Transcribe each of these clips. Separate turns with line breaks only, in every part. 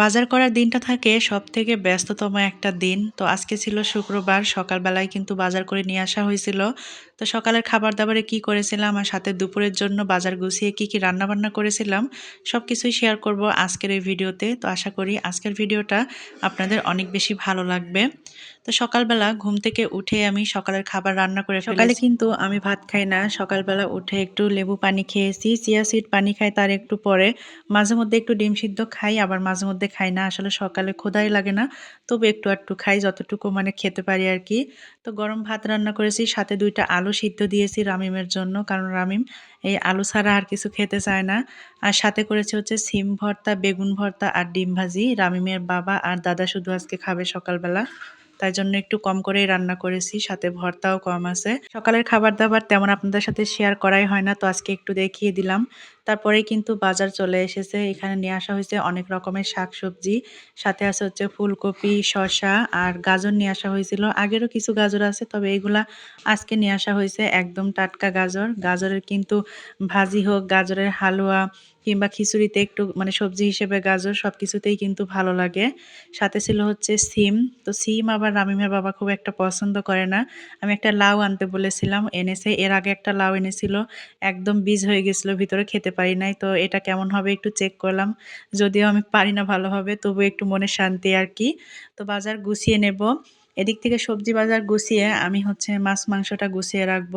বাজার করার দিনটা থাকে সব থেকে ব্যস্ততম একটা দিন। তো আজকে ছিল শুক্রবার সকালবেলায় কিন্তু বাজার করে নিয়ে আসা হয়েছিল। তো সকালের খাবার দাবারে কি করেছিলাম আর সাথে দুপুরের জন্য বাজার গুছিয়ে কি কি রান্না বান্না করেছিলাম সব কিছুই শেয়ার করব আজকের এই ভিডিওতে। তো আশা করি আজকের ভিডিওটা আপনাদের অনেক বেশি ভালো লাগবে। তো সকালবেলা ঘুম থেকে উঠে আমি সকালের খাবার রান্না করে সকালে কিন্তু আমি ভাত খাই না। সকালবেলা উঠে একটু লেবু পানি খেয়েছি। চিয়া সিড পানি খাই তার একটু পরে। মাঝে মধ্যে একটু ডিম সিদ্ধ খাই আবার মাঝে মধ্যে খাই না, আসলে সকালে খোদাই লাগে না। তবে একটু একটু খাই, যতটুকু মানে খেতে পারি আর কি। তো গরম ভাত রান্না করেছি, সাথে দুইটা আলু সিদ্ধ দিয়েছি রামিমের জন্য, কারণ রামিম এই আলু ছাড়া আর কিছু খেতে চায় না। আর সাথে করেছে হচ্ছে সিম ভর্তা, বেগুন ভর্তা আর ডিম ভাজি। রামিমের বাবা আর দাদা শুধু আজকে খাবে সকালবেলা। তাই জন্য একটু কম করেই রান্না করেছি, সাথে ভর্তাও কম আছে। সকালের খাবার দাবার তেমন আপনাদের সাথে শেয়ার করাই হয় না, তো আজকে একটু দেখিয়ে দিলাম। তারপরে কিন্তু বাজার চলে এসেছে, এখানে নিয়ে আসা হয়েছে অনেক রকমের শাকসবজি, সাথে আছে হচ্ছে ফুলকপি, শসা আর গাজর নিয়ে আসা হয়েছিল। আগেরও কিছু গাজর আছে, তবে এগুলা আজকে নিয়ে আসা হয়েছে একদম টাটকা গাজর। গাজরের কিন্তু ভাজি হোক, গাজরের হালুয়া কিংবা খিচুড়িতে একটু মানে সবজি হিসেবে গাজর সব কিছুতেই কিন্তু ভালো লাগে। সাথে ছিল হচ্ছে সিম। তো সিম আবার রামিমের বাবা খুব একটা পছন্দ করে না। আমি একটা লাউ আনতে বলেছিলাম, এনেছে। এর আগে একটা লাউ এনেছিল। একদম বীজ হয়ে গেছিল, ভিতরে খেতে পারি নাই। তো এটা কেমন হবে একটু চেক করলাম। যদিও আমি পারি না ভালোভাবে, তবু একটু মনে শান্তি আর কি। তো বাজার গুছিয়ে নেব। এদিক থেকে সবজি বাজার গুছিয়ে আমি হচ্ছে মাছ মাংসটা গুছিয়ে রাখব।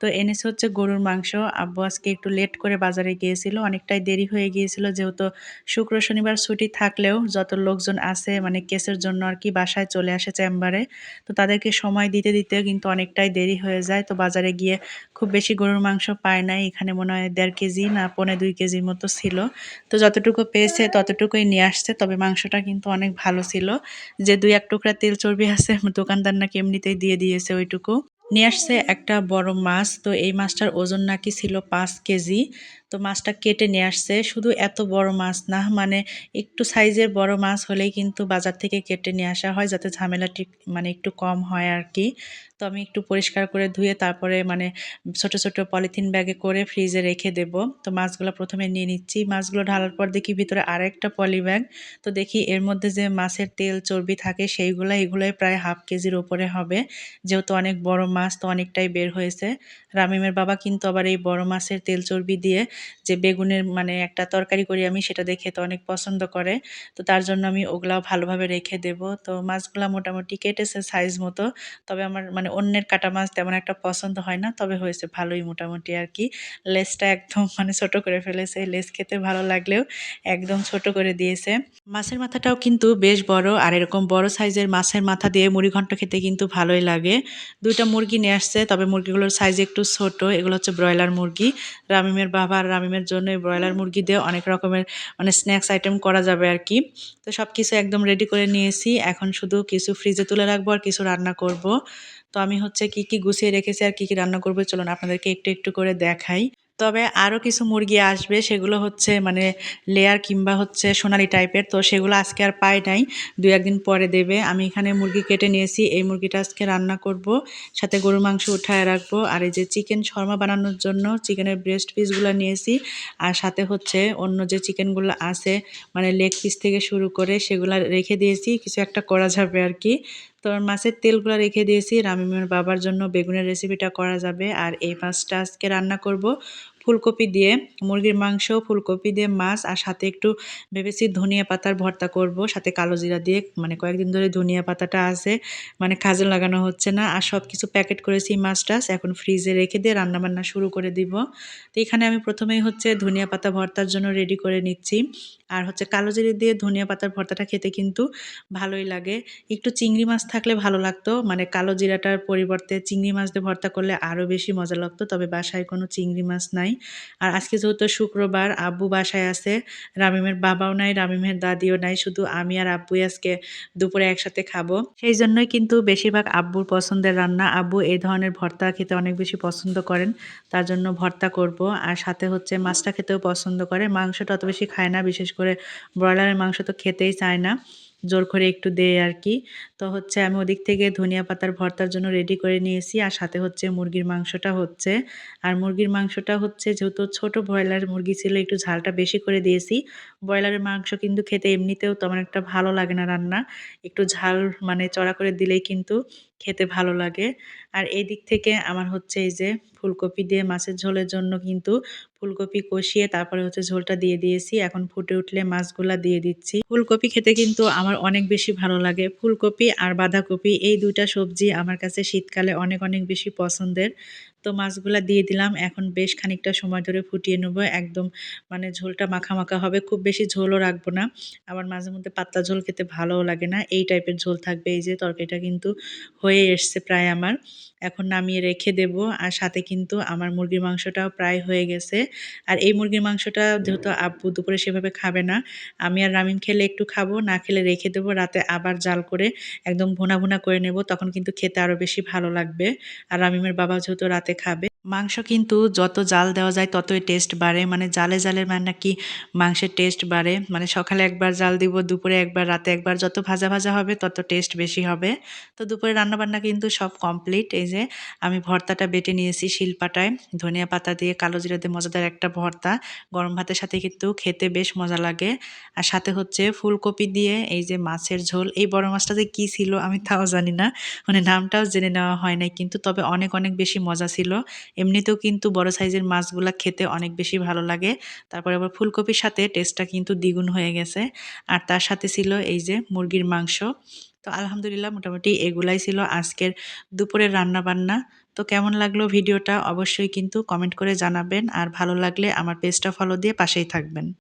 তো এনেছে হচ্ছে গরুর মাংস। আব্বু আজকে একটু লেট করে বাজারে গিয়েছিল, অনেকটাই দেরি হয়ে গিয়েছিল যেহেতু শুক্র শনিবার ছুটি থাকলেও যত লোকজন আছে মানে কেসের জন্য আর কি বাসায় চলে আসে চেম্বারে, তো তাদেরকে সময় দিতে দিতে কিন্তু অনেকটাই দেরি হয়ে যায়। তো বাজারে গিয়ে খুব বেশি গরুর মাংস পায় নাই, এখানে মনে হয় দেড় কেজি না পৌনে দুই কেজির মতো ছিল। তো যতটুকু পেয়েছে ততটুকুই নিয়ে আসছে, তবে মাংসটা কিন্তু অনেক ভালো ছিল। যে দুই এক টুকরা তেল চর্বি আছে দোকানদার নাকি এমনিতেই দিয়ে দিয়েছে ওইটুকু। নিয়ে আসছে একটা বড় মাছ। তো এই মাছটার ওজন নাকি ছিল পাঁচ কেজি। তো মাছটা কেটে নিয়ে আসছে। শুধু এত বড় মাছ না মানে একটু সাইজের বড় মাছ হলেই কিন্তু বাজার থেকে কেটে নিয়ে আসা হয় যাতে ঝামেলাটি মানে একটু কম হয় আর কি তো আমি একটু পরিষ্কার করে ধুয়ে তারপরে মানে ছোট ছোট পলিথিন ব্যাগে করে ফ্রিজে রেখে দেব। তো মাছগুলো প্রথমে নিয়ে নিচ্ছি। মাছগুলো ঢালার পর দেখি ভিতরে আরেকটা পলি ব্যাগ। তো দেখি এর মধ্যে যে মাছের তেল, চর্বি থাকে সেইগুলো, এগুলোই প্রায় হাফ কেজির ওপরে হবে। যেহেতু অনেক বড় মাছ, তো অনেকটাই বের হয়েছে। রামিমের বাবা কিন্তু আবার এই বড় মাছের তেল, চর্বি দিয়ে যে বেগুনের মানে একটা তরকারি করি আমি, সেটা দেখে তো অনেক পছন্দ করে। তো তার জন্য আমি ওগুলাও ভালোভাবে রেখে দেব। তো মাছগুলো মোটামুটি কেটেছে সাইজ মতো, তবে আমার মানে অন্যের কাটা মাছ তেমন একটা পছন্দ হয় না, তবে হয়েছে ভালোই মোটামুটি আর কি। লেসটা একদম মানে ছোট করে ফেলেছে লেস খেতে ভালো লাগলেও একদম ছোট করে দিয়েছে। মাছের মাথাটাও কিন্তু বেশ বড়, আর এরকম বড় সাইজের মাছের মাথা দিয়ে মুড়ি ঘন্ট খেতে কিন্তু ভালোই লাগে। দুইটা মুরগি নিয়ে আসছে, তবে মুরগিগুলোর সাইজ একটু ছোট, এগুলো হচ্ছে ব্রয়লার মুরগি। রামিমের বাবা আর রামিমের জন্য ব্রয়লার মুরগি দিয়ে অনেক রকমের মানে স্ন্যাক্স আইটেম করা যাবে আর কি। তো সব কিছু একদম রেডি করে নিয়েছি। এখন শুধু কিছু ফ্রিজে তুলে রাখব আর কিছু রান্না করব। তো আমি হচ্ছে কি কি গুছিয়ে রেখেছি আর কি কি রান্না করব চলুন আপনাদেরকে একটু একটু করে দেখাই। তবে আরও কিছু মুরগি আসবে, সেগুলো হচ্ছে মানে লেয়ার কিংবা হচ্ছে সোনালি টাইপের তো সেগুলো আজকে আর পাই নাই, দু একদিন পরে দেবে। আমি এখানে মুরগি কেটে নিয়েছি, এই মুরগিটা আজকে রান্না করব। সাথে গরুর মাংস উঠায় রাখব। আর এই যে চিকেন শর্মা বানানোর জন্য চিকেনের ব্রেস্ট পিসগুলো নিয়েছি। আর সাথে হচ্ছে অন্য যে চিকেনগুলো আছে মানে লেগ পিস থেকে শুরু করে সেগুলো রেখে দিয়েছি। কিছু একটা করা যাবে আর কি। তো মাছের তেলগুলো রেখে দিয়েছি। রামিমের বাবার জন্য বেগুনের রেসিপিটা করা যাবে। আর এই মাছটা আজকে রান্না করব। ফুলকপি দিয়ে, মুরগির মাংস, ফুলকপি দিয়ে, মাছ, আর সাথে একটু ভেবেছি ধনিয়া পাতার ভর্তা করব, সাথে কালো জিরা দিয়ে মানে কয়েকদিন ধরে ধনিয়া পাতাটা আছে মানে কাজে লাগানো হচ্ছে না, আর সব কিছু প্যাকেট করেছি মাছ টাছ এখন ফ্রিজে রেখে দিয়ে রান্নাবান্না শুরু করে দিব। তো এখানে আমি প্রথমেই হচ্ছে ধনিয়া পাতা ভর্তার জন্য রেডি করে নিচ্ছি, আর হচ্ছে কালো জিরে দিয়ে ধনিয়া পাতার ভর্তাটা খেতে কিন্তু ভালোই লাগে। একটু চিংড়ি মাছ থাকলে ভালো লাগতো মানে কালো জিরাটার পরিবর্তে চিংড়ি মাছ দিয়ে ভর্তা করলে আরও বেশি মজা লাগতো, তবে বাসায় কোনো চিংড়ি মাছ নাই। আর আজকে যেহেতু শুক্রবার, আব্বু বাসায় আছে, রামিমের বাবাও নাই, রামিমের দাদিও নাই, শুধু আমি আর আব্বুই আজকে দুপুরে একসাথে খাব। সেই জন্যই কিন্তু বেশিরভাগ আব্বুর পছন্দের রান্না, আব্বু এই ধরনের ভর্তা খেতে অনেক বেশি পছন্দ করেন, তার জন্য ভর্তা করব। আর সাথে হচ্ছে মাছটা খেতেও পছন্দ করে, মাংসটা অত বেশি খায় না, বিশেষ করে ব্রয়লারের মাংস তো খেতেই চায় না। জোর করে একটু দেয় আর কি তো হচ্ছে আমি ওদিক থেকে ধনিয়া পাতার ভর্তার জন্য রেডি করে নিয়েছি আর সাথে হচ্ছে মুরগির মাংসটা হচ্ছে। আর মুরগির মাংসটা হচ্ছে যেহেতু ছোট ব্রয়লার মুরগি ছিল, একটু ঝালটা বেশি করে দিয়েছি। ব্রয়লারের মাংস কিন্তু খেতে এমনিতেও তেমন একটা ভালো লাগে না রান্না। একটু ঝাল মানে চড়া করে দিলেই কিন্তু খেতে ভালো লাগে। আর এই দিক থেকে আমার হচ্ছে এই যে ফুলকপি দিয়ে মাছের ঝোলের জন্য কিন্তু ফুলকপি কষিয়ে তারপরে হচ্ছে ঝোলটা দিয়ে দিয়েছি। এখন ফুটে উঠলে মাছগুলা দিয়ে দিচ্ছি। ফুলকপি খেতে কিন্তু আমার অনেক বেশি ভালো লাগে। ফুলকপি আর বাঁধাকপি এই দুইটা সবজি আমার কাছে শীতকালে অনেক অনেক বেশি পছন্দের। তো মাছগুলা দিয়ে দিলাম। এখন বেশ খানিকটা সময় ধরে ফুটিয়ে নেব। একদম মানে ঝোলটা মাখা মাখা হবে। খুব বেশি ঝোলও রাখব না। আবার মাঝে মধ্যে পাতলা ঝোল খেতে ভালোও লাগে না। এই টাইপের ঝোল থাকবে। এই যে তরকারিটা কিন্তু হয়ে এসছে প্রায় আমার। এখন নামিয়ে রেখে দেব। আর সাথে কিন্তু আমার মুরগির মাংসটাও প্রায় হয়ে গেছে। আর এই মুরগির মাংসটা যেহেতু আব্বু দুপুরে সেভাবে খাবে না, আমি আর রামিম খেলে একটু খাব, না খেলে রেখে দেবো। রাতে আবার জাল করে একদম ভুনা ভোনা করে নেব, তখন কিন্তু খেতে আরও বেশি ভালো লাগবে। আর রামিমের বাবা যেহেতু রাতে খাবে মাংস কিন্তু যত জাল দেওয়া যায় ততই টেস্ট বাড়ে। মানে জালে জালে মানে নাকি মাংসের টেস্ট বাড়ে। মানে সকালে একবার জাল দিব, দুপুরে একবার, রাতে একবার যত ভাজা ভাজা হবে তত টেস্ট বেশি হবে। তো দুপুরে রান্নাবান্না কিন্তু সব কমপ্লিট এই যে আমি ভর্তাটা বেটে নিয়েছি শিলপাটায়। ধনিয়া পাতা দিয়ে কালো জিরা দিয়ে মজাদার একটা ভর্তা। গরম ভাতের সাথে কিন্তু খেতে বেশ মজা লাগে। আর সাথে হচ্ছে ফুলকপি দিয়ে এই যে মাছের ঝোল। এই বড় মাছটা যে কী ছিল আমি তাও জানি না। মানে নামটাও জেনে নেওয়া হয় নাই। কিন্তু তবে অনেক অনেক বেশি মজা ছিল। এমনিতেও কিন্তু বড় সাইজের মাছগুলা খেতে অনেক বেশি ভালো লাগে। তারপরে আবার ফুলকপির সাথে টেস্টটা কিন্তু দ্বিগুণ হয়ে গেছে। আর তার সাথে ছিল এই যে মুরগির মাংস। তো আলহামদুলিল্লাহ মোটামুটি এগুলাই ছিল আজকের দুপুরের রান্না বান্না তো কেমন লাগল ভিডিওটা অবশ্যই কিন্তু কমেন্ট করে জানাবেন। আর ভালো লাগলে আমার পেজটা ফলো দিয়ে পাশেই থাকবেন।